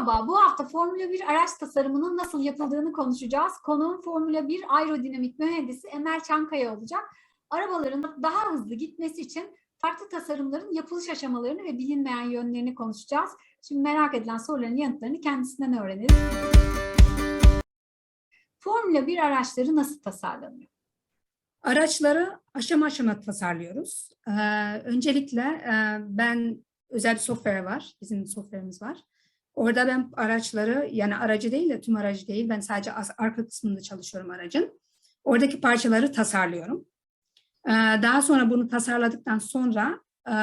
Merhaba, bu hafta Formula 1 araç tasarımının nasıl yapıldığını konuşacağız. Konuğum Formula 1 aerodinamik mühendisi Emel Çankaya olacak. Arabaların daha hızlı gitmesi için farklı tasarımların yapılış aşamalarını ve bilinmeyen yönlerini konuşacağız. Şimdi merak edilen soruların yanıtlarını kendisinden öğrenelim. Formula 1 araçları nasıl tasarlanıyor? Araçları aşama aşama tasarlıyoruz. Ee, öncelikle e, ben özel bir software var, bizim software'imiz var. Orada ben araçları, yani aracı değil de tüm aracı değil, ben sadece arka kısmında çalışıyorum aracın. Oradaki parçaları tasarlıyorum. Ee, daha sonra bunu tasarladıktan sonra e,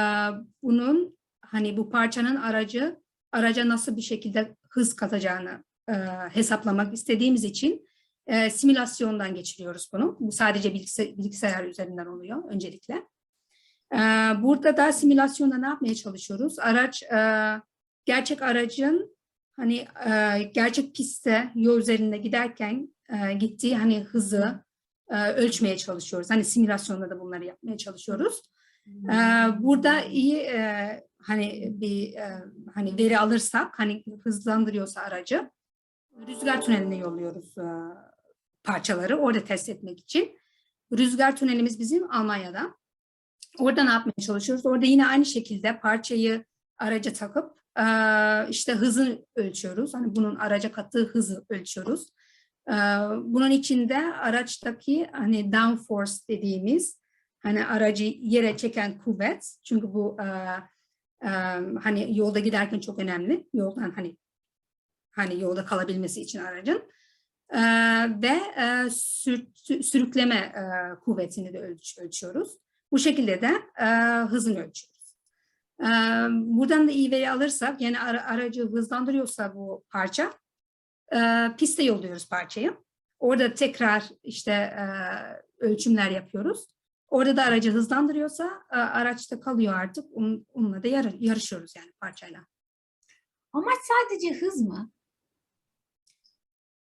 bunun hani bu parçanın aracı araca nasıl bir şekilde hız katacağını e, hesaplamak istediğimiz için e, simülasyondan geçiriyoruz bunu. Bu sadece bilgisayar, üzerinden oluyor öncelikle. E, burada da simülasyonda ne yapmaya çalışıyoruz? Araç gerçek aracın hani e, gerçek pistte yol üzerinde giderken e, gittiği hani hızı e, ölçmeye çalışıyoruz. Hani simülasyonda da bunları yapmaya çalışıyoruz. E, burada iyi e, hani bir e, hani veri alırsak hani hızlandırıyorsa aracı rüzgar tüneline yolluyoruz e, parçaları orada test etmek için. Rüzgar tünelimiz bizim Almanya'da. Orada ne yapmaya çalışıyoruz? Orada yine aynı şekilde parçayı araca takıp işte hızı ölçüyoruz. Hani bunun araca kattığı hızı ölçüyoruz. E, Bunun içinde araçtaki hani downforce dediğimiz hani aracı yere çeken kuvvet. Çünkü bu e, e, hani yolda giderken çok önemli. Yoldan hani hani yolda kalabilmesi için aracın. Ee, ve e, sür- sü- sürükleme kuvvetini de ölç- ölçüyoruz. Bu şekilde de hızını ölçüyoruz. Buradan da iyi veri alırsak, yani ara- aracı hızlandırıyorsa bu parça, piste yolluyoruz parçayı. Orada tekrar işte ölçümler yapıyoruz. Orada da aracı hızlandırıyorsa araçta kalıyor artık. Onun, onunla da yar- yarışıyoruz yani parçayla. Amaç sadece hız mı?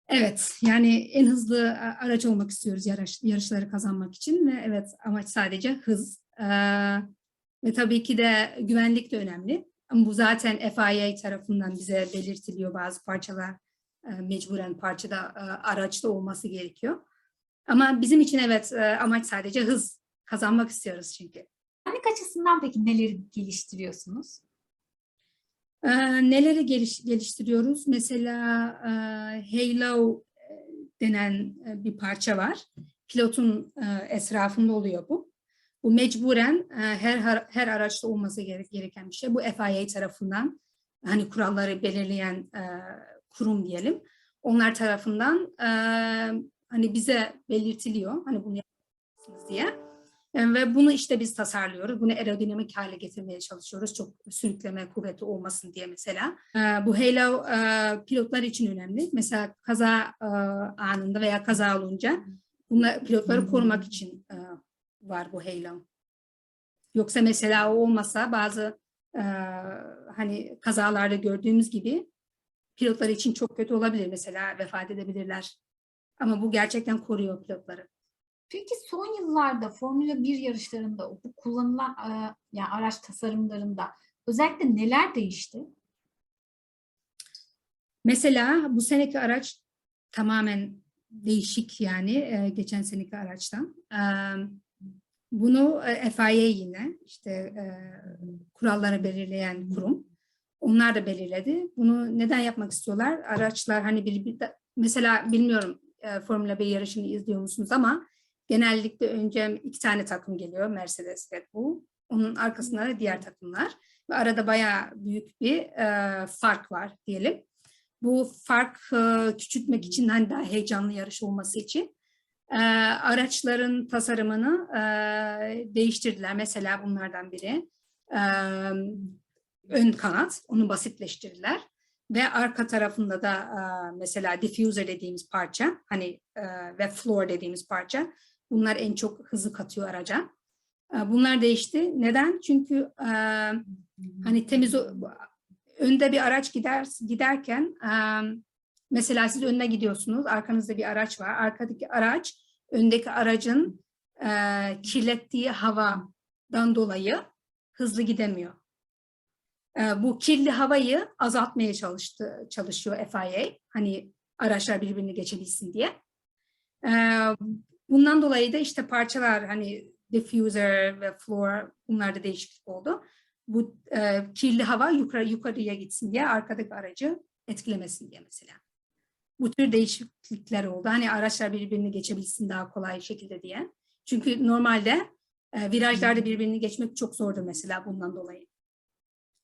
Evet, yani en hızlı araç olmak istiyoruz yarış, yarışları kazanmak için ve evet amaç sadece hız. Ee, ve tabii ki de güvenlik de önemli. Ama bu zaten FIA tarafından bize belirtiliyor bazı parçalar e, mecburen parçada e, araçta olması gerekiyor. Ama bizim için evet e, amaç sadece hız kazanmak istiyoruz çünkü. Güvenlik açısından peki neleri geliştiriyorsunuz? Ee, neleri geliş- geliştiriyoruz? Mesela e, Halo denen bir parça var. Pilotun e, etrafında oluyor bu. Bu mecburen e, her her araçta olması gerek- gereken bir şey. Bu FIA tarafından hani kuralları belirleyen e, kurum diyelim. Onlar tarafından e, hani bize belirtiliyor. Hani bunu yapacaksınız diye. Ve bunu işte biz tasarlıyoruz. Bunu aerodinamik hale getirmeye çalışıyoruz. Çok sürükleme kuvveti olmasın diye mesela. Bu Halo pilotlar için önemli. Mesela kaza anında veya kaza olunca bunlar pilotları korumak için var bu Halo. Yoksa mesela o olmasa bazı e, hani kazalarda gördüğümüz gibi pilotlar için çok kötü olabilir. Mesela vefat edebilirler. Ama bu gerçekten koruyor pilotları. Peki son yıllarda Formula 1 yarışlarında bu kullanılan e, yani araç tasarımlarında özellikle neler değişti? Mesela bu seneki araç tamamen değişik yani e, geçen seneki araçtan. E, bunu e, FIA yine işte e, kuralları belirleyen kurum. Onlar da belirledi. Bunu neden yapmak istiyorlar? Araçlar hani bir, bir mesela bilmiyorum e, Formula 1 yarışını izliyor musunuz ama genellikle önce iki tane takım geliyor. Mercedes, Red Bull. Onun arkasında da diğer takımlar. Ve arada bayağı büyük bir e, fark var diyelim bu fark e, küçültmek için hani daha heyecanlı yarış olması için e, araçların tasarımını e, değiştirdiler. Mesela bunlardan biri e, ön kanat, onu basitleştirdiler. Ve arka tarafında da e, mesela diffuser dediğimiz parça hani e, ve floor dediğimiz parça bunlar en çok hızı katıyor araca. E, bunlar değişti. Neden? Çünkü e, hani temiz önde bir araç gider giderken em, mesela siz önüne gidiyorsunuz arkanızda bir araç var arkadaki araç öndeki aracın e, kirlettiği havadan dolayı hızlı gidemiyor. e, bu kirli havayı azaltmaya çalıştı çalışıyor FIA. Hani araçlar birbirini geçebilsin diye. E, bundan dolayı da işte parçalar hani diffuser ve floor bunlarda değişiklik oldu. Bu e, kirli hava yukarı yukarıya gitsin diye arkadaki aracı etkilemesin diye mesela. Bu tür değişiklikler oldu. Hani araçlar birbirini geçebilsin daha kolay şekilde diye. Çünkü normalde e, virajlarda birbirini geçmek çok zordur mesela bundan dolayı.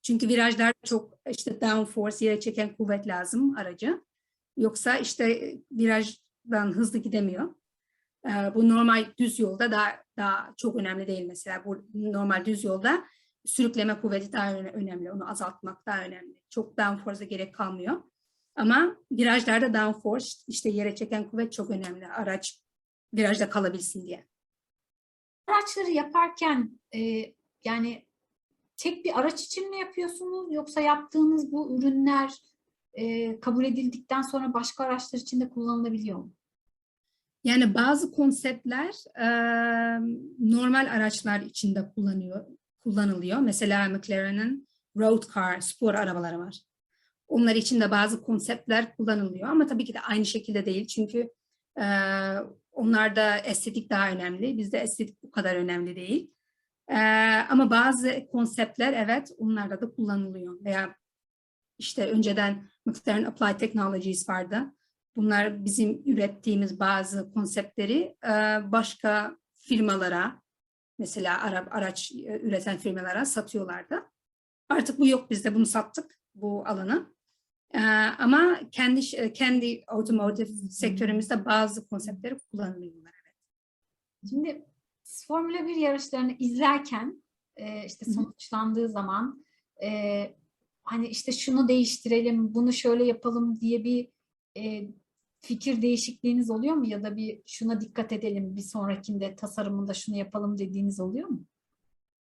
Çünkü virajlar çok işte downforce yere çeken kuvvet lazım aracı. Yoksa işte virajdan hızlı gidemiyor. E, bu normal düz yolda daha daha çok önemli değil mesela. Bu normal düz yolda sürükleme kuvveti daha öne- önemli. Onu azaltmak daha önemli. Çok downforce'a gerek kalmıyor. Ama virajlarda downforce işte yere çeken kuvvet çok önemli. Araç virajda kalabilsin diye. Araçları yaparken e, yani tek bir araç için mi yapıyorsunuz yoksa yaptığınız bu ürünler e, kabul edildikten sonra başka araçlar için de kullanılabiliyor mu? Yani bazı konseptler e, normal araçlar içinde kullanıyor, kullanılıyor. Mesela McLaren'ın road car, spor arabaları var. Onlar için de bazı konseptler kullanılıyor ama tabii ki de aynı şekilde değil. Çünkü e, onlarda estetik daha önemli. Bizde estetik bu kadar önemli değil. E, ama bazı konseptler evet onlarda da kullanılıyor. Veya işte önceden McLaren Applied Technologies vardı. Bunlar bizim ürettiğimiz bazı konseptleri e, başka firmalara, mesela ara, araç e, üreten firmalara satıyorlardı. Artık bu yok bizde, bunu sattık bu alanı. E, ama kendi kendi otomotiv sektörümüzde bazı konseptleri kullanılıyorlar. Şimdi siz Formula 1 yarışlarını izlerken e, işte sonuçlandığı zaman e, hani işte şunu değiştirelim, bunu şöyle yapalım diye bir e, fikir değişikliğiniz oluyor mu? Ya da bir şuna dikkat edelim, bir sonrakinde tasarımında şunu yapalım dediğiniz oluyor mu?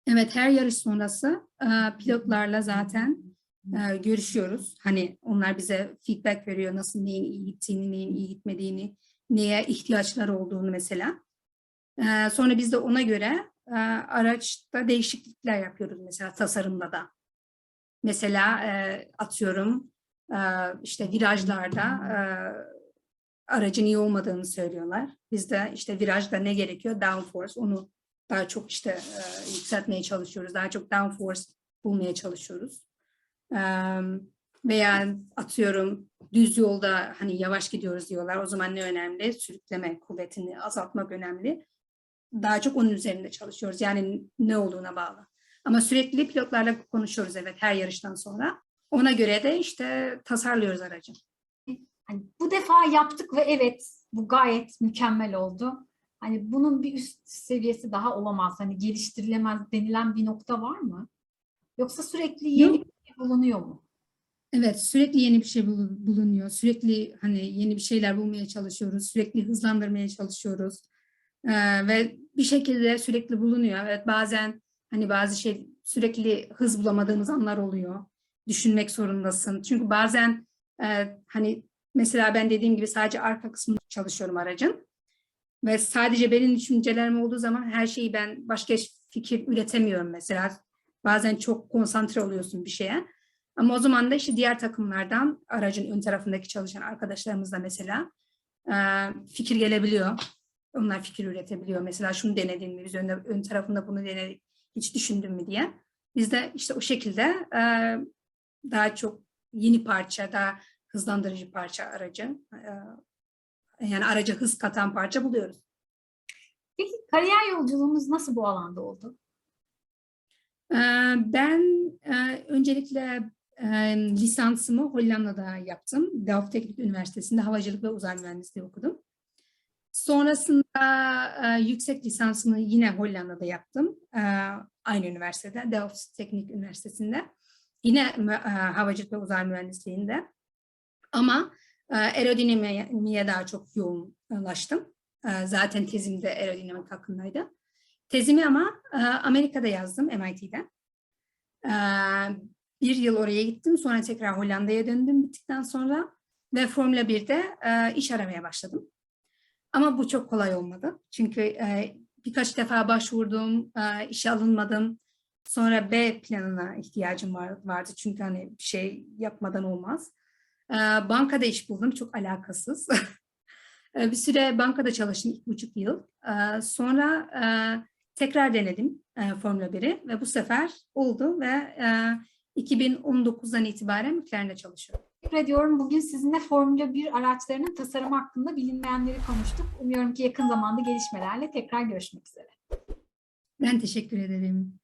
Evet, her yarış sonrası pilotlarla zaten e, görüşüyoruz. Hani onlar bize feedback veriyor nasıl neyin iyi gittiğini, neyin iyi gitmediğini, neye ihtiyaçları olduğunu mesela. E, sonra biz de ona göre e, araçta değişiklikler yapıyoruz mesela tasarımda da. Mesela e, atıyorum e, işte virajlarda e, aracın iyi olmadığını söylüyorlar. Biz de işte virajda ne gerekiyor? Downforce. Onu daha çok işte e, yükseltmeye çalışıyoruz. Daha çok downforce bulmaya çalışıyoruz. Veya atıyorum düz yolda hani yavaş gidiyoruz diyorlar. O zaman ne önemli? Sürükleme kuvvetini azaltmak önemli. Daha çok onun üzerinde çalışıyoruz. Yani ne olduğuna bağlı. Ama sürekli pilotlarla konuşuyoruz evet her yarıştan sonra. Ona göre de işte tasarlıyoruz aracı. Hani bu defa yaptık ve evet bu gayet mükemmel oldu. Hani bunun bir üst seviyesi daha olamaz. Hani geliştirilemez denilen bir nokta var mı? Yoksa sürekli yeni Yok. Bulunuyor mu? Evet, sürekli yeni bir şey bulu- bulunuyor. Sürekli hani yeni bir şeyler bulmaya çalışıyoruz. Sürekli hızlandırmaya çalışıyoruz. Ee, ve bir şekilde sürekli bulunuyor. Evet, bazen hani bazı şey sürekli hız bulamadığımız anlar oluyor. Düşünmek zorundasın. Çünkü bazen e, hani mesela ben dediğim gibi sadece arka kısmını çalışıyorum aracın. Ve sadece benim düşüncelerim olduğu zaman her şeyi ben başka fikir üretemiyorum mesela. Bazen çok konsantre oluyorsun bir şeye. Ama o zaman da işte diğer takımlardan aracın ön tarafındaki çalışan arkadaşlarımızla mesela fikir gelebiliyor. Onlar fikir üretebiliyor. Mesela şunu denedin mi? Biz ön, ön tarafında bunu denedik. Hiç düşündün mü diye. Biz de işte o şekilde daha çok yeni parça, daha hızlandırıcı parça aracı. yani araca hız katan parça buluyoruz. Peki kariyer yolculuğunuz nasıl bu alanda oldu? Ben öncelikle lisansımı Hollanda'da yaptım. Delft Teknik Üniversitesi'nde havacılık ve uzay mühendisliği okudum. Sonrasında yüksek lisansımı yine Hollanda'da yaptım. Aynı üniversitede, Delft Teknik Üniversitesi'nde. Yine havacılık ve uzay mühendisliğinde. Ama aerodinamiğe daha çok yoğunlaştım. Zaten tezim de aerodinamik hakkındaydı. Tezimi ama e, Amerika'da yazdım MIT'de. E, bir yıl oraya gittim. Sonra tekrar Hollanda'ya döndüm bittikten sonra. Ve Formula 1'de e, iş aramaya başladım. Ama bu çok kolay olmadı. Çünkü e, birkaç defa başvurdum, e, işe alınmadım. Sonra B planına ihtiyacım var, vardı çünkü hani bir şey yapmadan olmaz. Bankada iş buldum, çok alakasız. Bir süre bankada çalıştım, iki buçuk yıl. Sonra tekrar denedim e, Formula 1'i ve bu sefer oldu ve e, 2019'dan itibaren McLaren'de çalışıyorum. Teşekkür ediyorum. Bugün sizinle Formula 1 araçlarının tasarımı hakkında bilinmeyenleri konuştuk. Umuyorum ki yakın zamanda gelişmelerle tekrar görüşmek üzere. Ben teşekkür ederim.